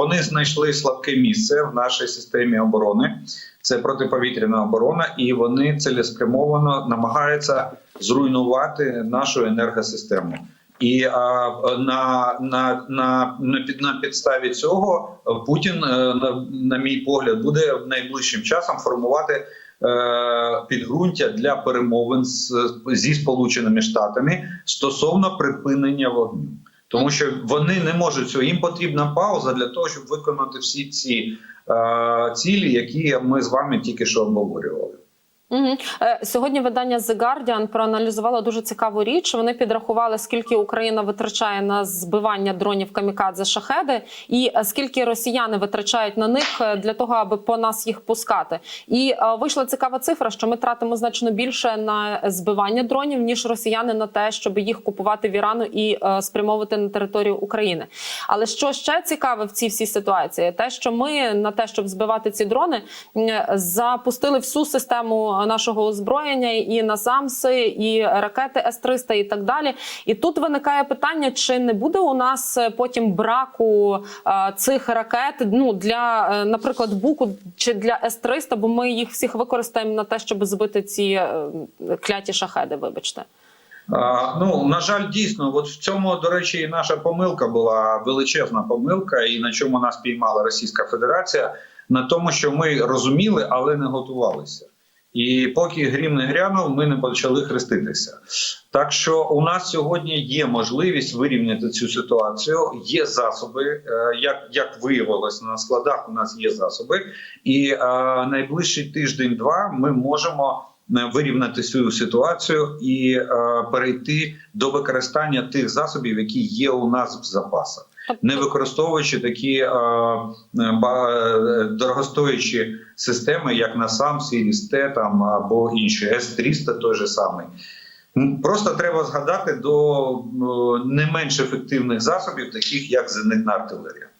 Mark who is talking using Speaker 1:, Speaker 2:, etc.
Speaker 1: вони знайшли слабке місце в нашій системі оборони. Це протиповітряна оборона, і вони цілеспрямовано намагаються зруйнувати нашу енергосистему. І а, на, на, на, на, під, на підставі цього Путін, е, на, на мій погляд, буде найближчим часом формувати е, підґрунтя для перемовин з, зі Сполученими Штатами стосовно припинення вогню. Тому що вони не можуть цього. Їм потрібна пауза для того, щоб виконати всі ці е, цілі, які ми з вами тільки що обговорювали.
Speaker 2: Угу. Сьогодні видання The Guardian проаналізувало дуже цікаву річ. Вони підрахували, скільки Україна витрачає на збивання дронів камікадзе шахеди, і е, скільки росіяни витрачають на них е, для того, аби по нас їх пускати. І вийшла цікава цифра, що ми тратимо значно більше на збивання дронів ніж росіяни на те, щоб їх купувати в Ірану і спрямовувати на територію України. Але що ще цікаве в цій всій ситуації, те, що ми на те, щоб збивати ці дрони, запустили всю систему нашого озброєння і на самси, і ракети С-300 і так далі. І тут виникає питання: чи не буде у нас е, потім браку е, цих ракет? Ну для, е, наприклад, буку чи для С-300, бо ми їх всіх використаємо на те, щоб збити ці е, кляті шахеди. Вибачте.
Speaker 1: Ну на жаль, дійсно, от в цьому, до речі, і наша помилка була величезна помилка, і на чому нас піймала Російська Федерація, на тому, що ми розуміли, але не готувалися. І поки грім не грянув, ми не почали хреститися. Так що у нас сьогодні є можливість вирівняти цю ситуацію. Є засоби, е, як як виявилось на складах. У нас є засоби, і е, найближчий тиждень-два ми можемо е, вирівняти цю ситуацію і е, перейти до використання тих засобів, які є у нас в запасах не використовуючи такі е, е, дорогостоячі системи, як насам, Сіріс там або інші С-300 той же самий. Просто треба згадати до е, не менш ефективних засобів, таких як зенитна артилерія.